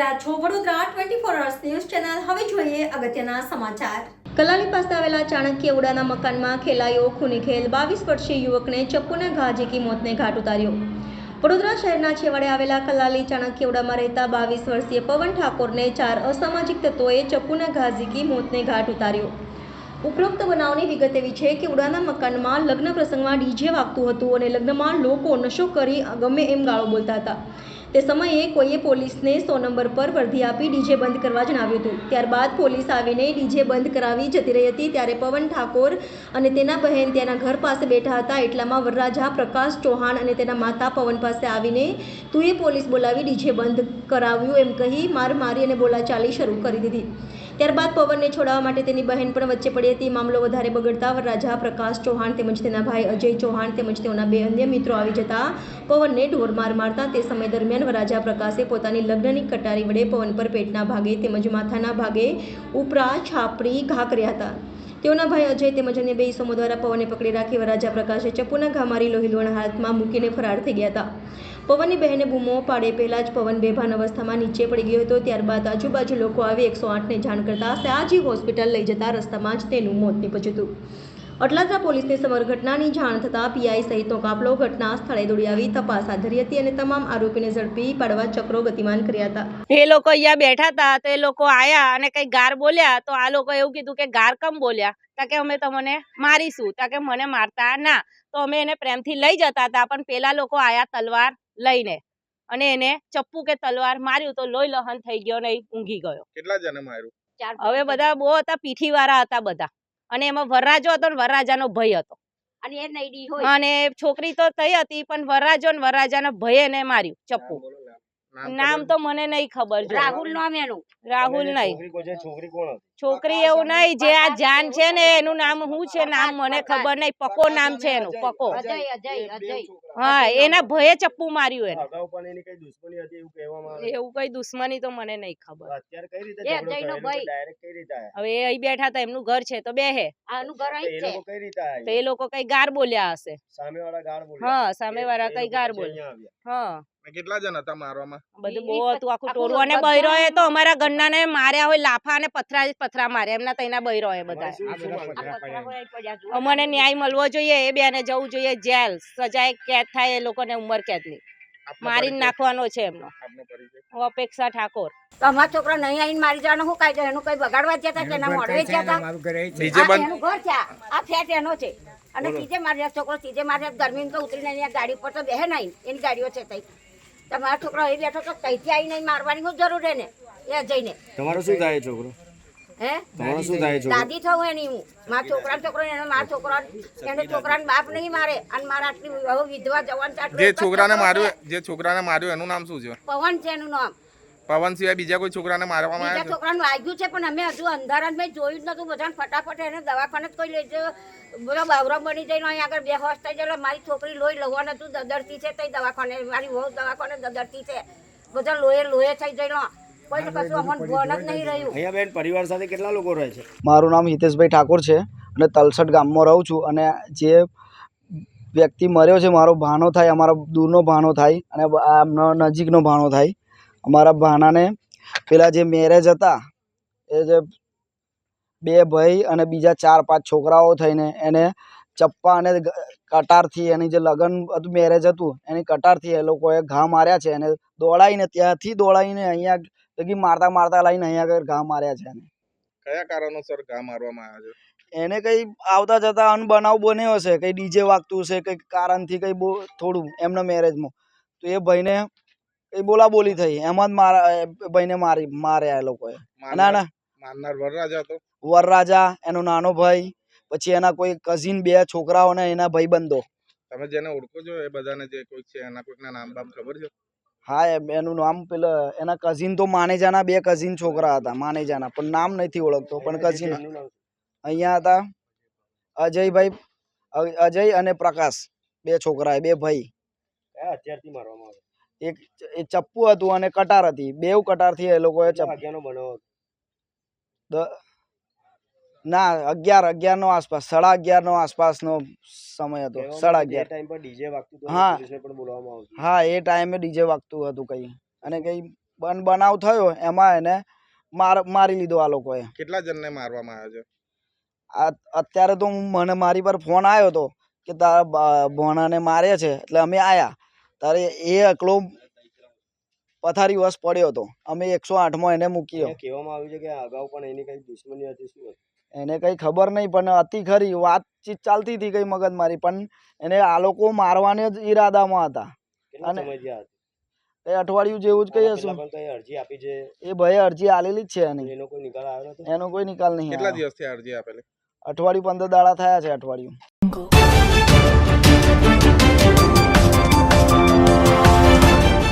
રહ્યા છો. Vadodara twenty four hours news channel હવે જોઈએ અગત્યના સમાચાર. કલાલી પાસે આવેલા ચાણક્ય ઉડાના મકાનમાં ખેલાયો ખૂની ખેલ. બાવીસ વર્ષીય યુવકને ચપ્પુના ઘા ઝીકી મોતને ઘાટ ઉતાર્યો. વડોદરા શહેરના છેવાડે આવેલા કલાલી ચાણક્ય ઉડામાં રહેતા બાવીસ વર્ષીય પવન ઠાકોરને ચાર અસામાજિક તત્વોએ ચપ્પુના ઘા ઝીકી મોતને ઘાટ ઉતાર્યો. ઉપરોક્ત બનાવની વિગત એવી છે કે ઉડાના મકાનમાં લગ્ન પ્રસંગમાં ડીજે વાગતું હતું અને લગ્નમાં લોકો નશો કરી ગમે એમ ગાળો બોલતા હતા. તે સમયે કોઈએ પોલીસને સો નંબર પર વર્ધી આપી ડીજે બંધ કરવા જણાવ્યું હતું. ત્યારબાદ પોલીસ આવીને ડીજે બંધ કરાવી જતી રહી હતી. ત્યારે પવન ઠાકોર અને તેના બહેન તેના ઘર પાસે બેઠા હતા. એટલામાં વરરાજા પ્રકાશ ચૌહાણ અને તેના માતા પવન પાસે આવીને તુએ પોલીસ બોલાવી ડીજે બંધ કરાવ્યું એમ કહી માર મારી અને બોલાચાલી શરૂ કરી દીધી. ત્યારબાદ પવનને છોડાવવા માટે તેની બહેન પણ વચ્ચે પડી હતી. મામલો વધારે બગડતા વરરાજા પ્રકાશ ચૌહાણ તેમજ તેના ભાઈ અજય ચૌહાણ તેમજ તેઓના બે અન્ય મિત્રો આવી જતા પવનને ઢોરમાર મારતા તે સમય દરમિયાન વરરાજા પ્રકાશે પોતાની લગ્નની કટારી વડે પવન પર પેટના ભાગે તેમજ માથાના ભાગે ઉપરા છાપરી ઘા કર્યા હતા. તેઓના ભાઈ અજય તેમજ અન્ય બે ઈસમો દ્વારા પવનને પકડી રાખી રાજા પ્રકાશે ચપ્પુના ઘા મારી લોહીલુણ હાથમાં મૂકીને ફરાર થઈ ગયા હતા. પવનની બહેને બૂમો પાડે પહેલાં જ પવન બેભાન અવસ્થામાં નીચે પડી ગયો હતો, ત્યારબાદ આજુબાજુ લોકો આવી એકસો આઠને જાણ કરતા સયાજી હોસ્પિટલ લઈ જતા રસ્તામાં જ તેનું મોત નીપજ્યું હતું. અટલાદરા પોલીસને સમગ્ર ઘટનાની જાણ થતાં પીઆઈ સહિતનો કાફલો ઘટના સ્થળે દોડી આવી. તપાસ હાથ ધરી હતી અને તમામ આરોપીને ઝડપી પાડવા ચક્રો ગતિમાન કર્યા હતા. એ લોકો અહીંયા બેઠા હતા તો એ લોકો આયા અને કઈ ગાર બોલ્યા તો આ લોકો એવું કીધું કે ગાર કમ બોલ્યા? કે અમે તમને મારીશું તા કે મને મારતા ના. તો અમે એને પ્રેમથી લઈ જતા હતા પણ પેલા લોકો આયા તલવાર લઈને. અને એને ચપ્પુ કે તલવાર માર્યું તો લોહી લહન થઈ ગયો ને ઊંઘી ગયો. કેટલા જણે માર્યું? હવે બધા બહુ હતા પીઠી વાળા હતા બધા. અને એમાં વરરાજો હતો ને વરરાજાનો ભય હતો. અને એ નઈડી હોય. અને છોકરી તો થઈ હતી પણ વરરાજો ને વરરાજાના ભય એને માર્યું ચપ્પુ. નામ તો મને નહીં ખબર રાહુલ નામ એનું. રાહુલ નહીં છોકરી કોણ હતી? છોકરી એવું નહીં જે આ જાન છે ને એનું નામ શું છે? નામ મને ખબર નહીં. પકો નામ છે એનું પકો. અજય અજય અજય. હા એના ભયે ચપ્પુ માર્યું એને. અગાઉ પણ એની કઈ દુશ્મની હતી એવું કહેવામાં આવે? છે. એવું કઈ દુશ્મની તો મને નહીં ખબર? હવે એ અહીં બેઠા હતા એમનું ઘર છે તો બેહે. આનું તો એ લોકો કઈ રીતે આયા? તો એ લોકો કઈ ગાર બોલ્યા હશે. સામેવાળા ગાળ બોલ્યા. હા સામે વાળા કઈ ગાર બોલ્યા. હા. કેટલા જણ હતા મારવામાં? બધું બહુ હતું આખું ટોરું અને બૈરો એ તો અમારા ઘરના ને માર્યા હોય લાફા અને પથરા પથરા મારે એમના તઈના બૈરો એ બધા. અમને ન્યાય મળવો જોઈએ એ બેને જવું જોઈએ જેલ સજાએ કેદ થાય એ લોકોને ઉંમર કેદની. આપનો મારી? નાખવાનો છે એમનો. અપેક્ષા ઠાકોર. અમારા છોકરા નહીં આવીને મારી જવાનો શું કાયદો? એનું કઈ બગાડવા જ જતા કે એના મોડવે જતા? એનું ઘર છે આ. ફેટ એનો છે. અને સીધે મારી છોકરો સીધે મારી ગરમી તો ઉતરીને અહીંયા ગાડી પર તો બેહે નહીં એની ગાડીઓ છે તઈ. તમારો છોકરો એ બેઠો તો તઈથી આવીને મારવાની શું જરૂર એને? એ જઈને. તમારો શું થાય છોકરો? હે? શું થાય છોકરો દાદી થવું એની હું મારા છોકરા છોકરો એને મારા છોકરા એને છોકરાને બાપ નહીં મારે. અને મારા આટલી હવે વિધવા જવાન જે છોકરાને છોકરો માર્યું જે છોકરાને માર્યું એનું નામ શું છે? પવન છે એનું નામ. પવન સિવાય બીજા કોઈ છોકરાને મારવામાં બીજા આવ્યા છોકરાને વાગ્યું છે પણ અમે હજુ અંધારા મેં જોયું જ નતું. બધાને ફટાફટ એને દવાખાને જ કોઈ લઈ જજો. બધા બાવરા બની જઈને અહીં આગળ બે હોશ થઈ ગયેલો મારી છોકરી લોહી લવા નતું દદરતી છે તઈ દવાખાને મારી વહુ દવાખાને દદરતી છે. બધા લોહે લોહે થઈ ગયેલો. કોઈ તો કશું અમને ભણ જ નહીં રહ્યું. અહીંયા બેન પરિવાર સાથે કેટલા લોકો રહે છે? મારું નામ હિતેશભાઈ ઠાકોર છે અને તલસટ ગામમાં રહું છું અને જે વ્યક્તિ મર્યો છે મારો ભાણો થાય અમારા દૂરનો ભાણો થાય અને નજીકનો ભાણો થાય. અમારા ભાણાને પેલા જે મેરેજ હતા એ જે બે ભાઈ અને બીજા ચાર પાંચ છોકરાઓ થઈને એને ચપ્પા અને કટારથી એની જે લગ્ન હતું મેરેજ હતું એની કટારથી એ લોકોએ ઘા માર્યા છે એને દોડાવીને ત્યાંથી દોડાવીને અહીંયા લગી મારતા મારતા લાવીને અહીંયા આગળ ઘા માર્યા છે એને. કયા કારણોસર ઘા મારવામાં આવ્યા છે? એને કઈ આવતા જતા અનબનાવ બન્યો હશે કઈ ડીજે વાગતું હશે કઈ કારણથી કઈ બહુ થોડું એમના મેરેજમાં. તો એ ભાઈને કઈ બોલાબોલી થઈ એમાં જ મારા ભાઈને મારી માર્યા એ લોકોએ. ના ના. માનનાર વરરાજા હતો વરરાજા એનો નાનો ભાઈ પછી એના કોઈ કઝિન બે છોકરાઓ ને એના ભાઈબંધો. તમે જેને ઓળખો છો એ બધાને જે કોઈ છે એના કોઈકના નામ બામ ખબર છે? હા એનું નામ પેલા એના કઝિન તો માનેજાના બે કઝિન છોકરા હતા માનેજાના પણ નામ નથી ઓળખતો પણ કઝિન? અહીંયા હતા અજયભાઈ અજય અને પ્રકાશ બે છોકરા બે ભાઈ. એક એ ચપ્પુ હતું અને કટાર હતી બેવ કટારથી એ લોકોએ એ ચપ્પુ ના અગિયાર અગિયારનો આસપાસ સાડા અગિયારનો આસપાસનો સમય હતો સાડા અગિયાર. ટાઈમ પર ડીજે વાગતું હા. પોલીસને પણ બોલાવવામાં આવતું હા એ ટાઈમે ડીજે વાગતું હતું કઈ. અને કઈ બન બનાવ થયો એમાં એને માર મારી લીધો આ લોકોએ. કેટલા જણને મારવામાં આવ્યો છે? આ અત્યારે તો મને મારી પર ફોન આવ્યો હતો કે તારા ભોણાને મારે છે એટલે અમે આયા. તારે એ એકલો પથારી વસ પડ્યો હતો. અમે એકસો આઠમાં એને મૂક્યો. કહેવામાં આવ્યું છે કે અગાઉ પણ એની કઈ દુશ્મની હતી શું હતું? એને કઈ ખબર નહીં પણ હતી ખરી વાતચીત ચાલતી હતી કઈ મગજમારી પણ એને આ લોકો મારવાને જ ઈરાદામાં હતા. અને-? એ અઠવાડિયું જેવું જ કહીએ શું અરજી આપી છે? એ ભાઈ અરજી આલેલી જ છે એની. એનો કોઈ નિકાલ આવ્યો એનો કોઈ નિકાલ નહીં કેટલા. દિવસથી અરજી આપેલી? અઠવાડિયું પંદર દાડા થયા છે અઠવાડિયું.